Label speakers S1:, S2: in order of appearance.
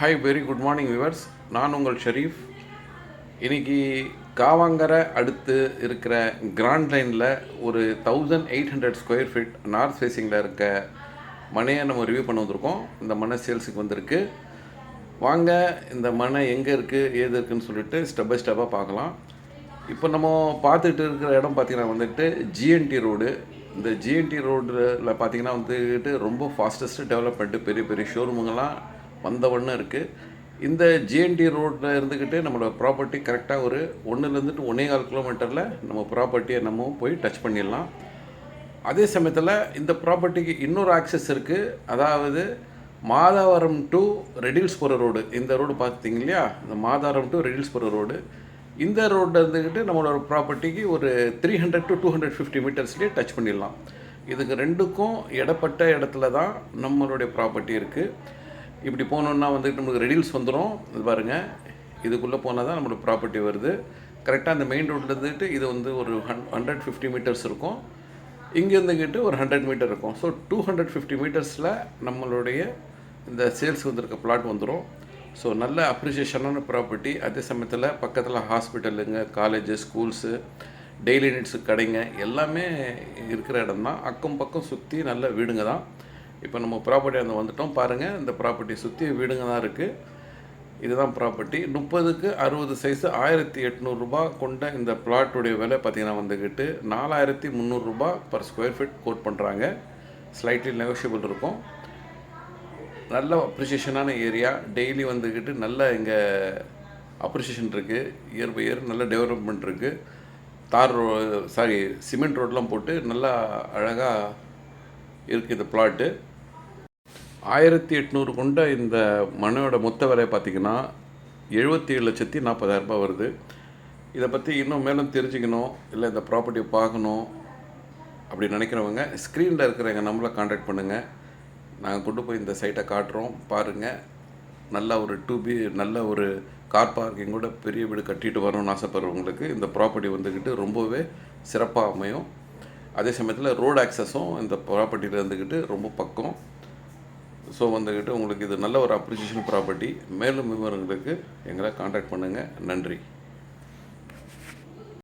S1: Hi very good morning viewers நான் உங்கள் ஷெரீஃப். இன்றைக்கி காவாங்கரை அடுத்து இருக்கிற கிராண்ட் லைனில் ஒரு thousand eight hundred square feet north ஃபேஸிங்கில் இருக்க மனையை நம்ம ரிவ்யூ பண்ண வந்திருக்கோம். இந்த மனை சேல்ஸுக்கு வந்திருக்கு. வாங்க இந்த மனை எங்கே இருக்குது ஏது இருக்குதுன்னு சொல்லிட்டு ஸ்டெப் பை ஸ்டெப்பாக பார்க்கலாம். இப்போ நம்ம பார்த்துட்டு இருக்கிற இடம் பார்த்தீங்கன்னா வந்துட்டு ஜிஎன்டி ரோடு இந்த ஜிஎன்டி ரோடில் பார்த்தீங்கன்னா வந்துட்டு ரொம்ப ஃபாஸ்டஸ்ட்டு டெவலப்மெண்ட்டு பெரிய பெரிய ஷோரூமுங்கெல்லாம் வந்தவண்ணம் இருக்குது இந்த ஜிஎன்டி ரோட்டில் இருந்துக்கிட்டு நம்மளோட ப்ராப்பர்ட்டி கரெக்டாக ஒரு ஒன்றுலேருந்துட்டு ஒன்றே கால் கிலோமீட்டரில் நம்ம ப்ராப்பர்ட்டியை நம்ம போய் டச் பண்ணிடலாம். அதே சமயத்தில் இந்த ப்ராப்பர்ட்டிக்கு இன்னொரு ஆக்சஸ் இருக்குது அதாவது மாதாவரம் டு ரெடில்ஸ் போகிற ரோடு இந்த ரோடு பார்த்தீங்க இல்லையா? இந்த மாதாவரம் டு ரெடில்ஸ் போகிற ரோடு இந்த ரோட்டில் இருந்துக்கிட்டு நம்மளோட ப்ராப்பர்ட்டிக்கு ஒரு three hundred to two hundred fifty மீட்டர்ஸ்லேயே touch பண்ணிடலாம். இதுக்கு ரெண்டுக்கும் இடப்பட்ட இடத்துல தான் நம்மளுடைய ப்ராப்பர்ட்டி இருக்குது இப்படி போனோன்னா வந்துட்டு நமக்கு ரெடில்ஸ் வந்துடும் இது பாருங்கள் இதுக்குள்ளே போனால் தான் நம்மளுக்கு ப்ராப்பர்ட்டி வருது. கரெக்டாக அந்த மெயின் ரோட்டில் இருந்துட்டு இது வந்து ஒரு ஹன் ஹண்ட்ரட் ஃபிஃப்டி மீட்டர்ஸ் இருக்கும். இங்கேருந்துக்கிட்டு ஒரு ஹண்ட்ரட் மீட்டர் இருக்கும். ஸோ டூ ஹண்ட்ரட் ஃபிஃப்டி மீட்டர்ஸில் நம்மளுடைய இந்த சேல்ஸ் வந்திருக்க பிளாட் வந்துடும் ஸோ நல்ல அப்ரிசியேஷனான ப்ராப்பர்ட்டி அதே சமயத்தில் பக்கத்தில் ஹாஸ்பிட்டலுங்க காலேஜு ஸ்கூல்ஸு டெய்லி நீட்ஸு கடைங்க எல்லாமே இருக்கிற இடம் தான் அக்கம் பக்கம் சுற்றி நல்ல வீடுங்க தான். இப்போ நம்ம ப்ராப்பர்ட்டி அந்த வந்துட்டோம். பாருங்கள் இந்த ப்ராப்பர்ட்டி சுற்றி வீடுங்க தான் இருக்குது இதுதான் ப்ராப்பர்ட்டி முப்பதுக்கு அறுபது சைஸு ஆயிரத்தி எட்நூறுரூபா கொண்ட இந்த பிளாட்டுடைய விலை பார்த்திங்கன்னா வந்துக்கிட்டு நாலாயிரத்தி முந்நூறுரூபா பர் ஸ்கொயர் ஃபீட் கோட் பண்ணுறாங்க ஸ்லைட்லி நெகோஷியபிள் இருக்கும். நல்ல அப்ரிசியேஷனான ஏரியா டெய்லி வந்துக்கிட்டு நல்ல இங்கே அப்ரிசியேஷன் இருக்குது இயர் பை இயர் நல்ல டெவலப்மெண்ட் இருக்குது தார் ரோ சாரி சிமெண்ட் ரோடெலாம் போட்டு நல்லா அழகாக இருக்குது இந்த பிளாட்டு ஆயிரத்தி எட்நூறு கொண்ட இந்த மனுவோட மொத்த விலை பார்த்திங்கன்னா எழுபத்தி ஏழு லட்சத்தி நாற்பதாயிரரூபா வருது. இதை பற்றி இன்னும் மேலும் தெரிஞ்சுக்கணும் இல்லை இந்த ப்ராப்பர்ட்டியை பார்க்கணும் அப்படி நினைக்கிறவங்க ஸ்க்ரீனில் இருக்கிற எங்கள் நம்பரை காண்டாக்ட் பண்ணுங்கள் நாங்கள் கொண்டு போய் இந்த சைட்டை காட்டுறோம். பாருங்கள் நல்ல ஒரு டூ பி நல்ல ஒரு கார் பார்க்கிங் கூட பெரிய வீடு கட்டிட்டு வரணும்னு ஆசைப்படுறவங்களுக்கு இந்த ப்ராப்பர்ட்டி வந்துக்கிட்டு ரொம்பவே சிறப்பாக அமையும். அதே சமயத்தில் ரோடு ஆக்சஸும் இந்த ப்ராப்பர்ட்டியில் இருந்துக்கிட்டு ரொம்ப பக்கம். ஸோ வந்துக்கிட்டு உங்களுக்கு இது நல்ல ஒரு அப்ரிசியேஷன் ப்ராப்பர்ட்டி மேலும் விவரங்களுக்கு எங்களை காண்டாக்ட் பண்ணுங்கள் நன்றி.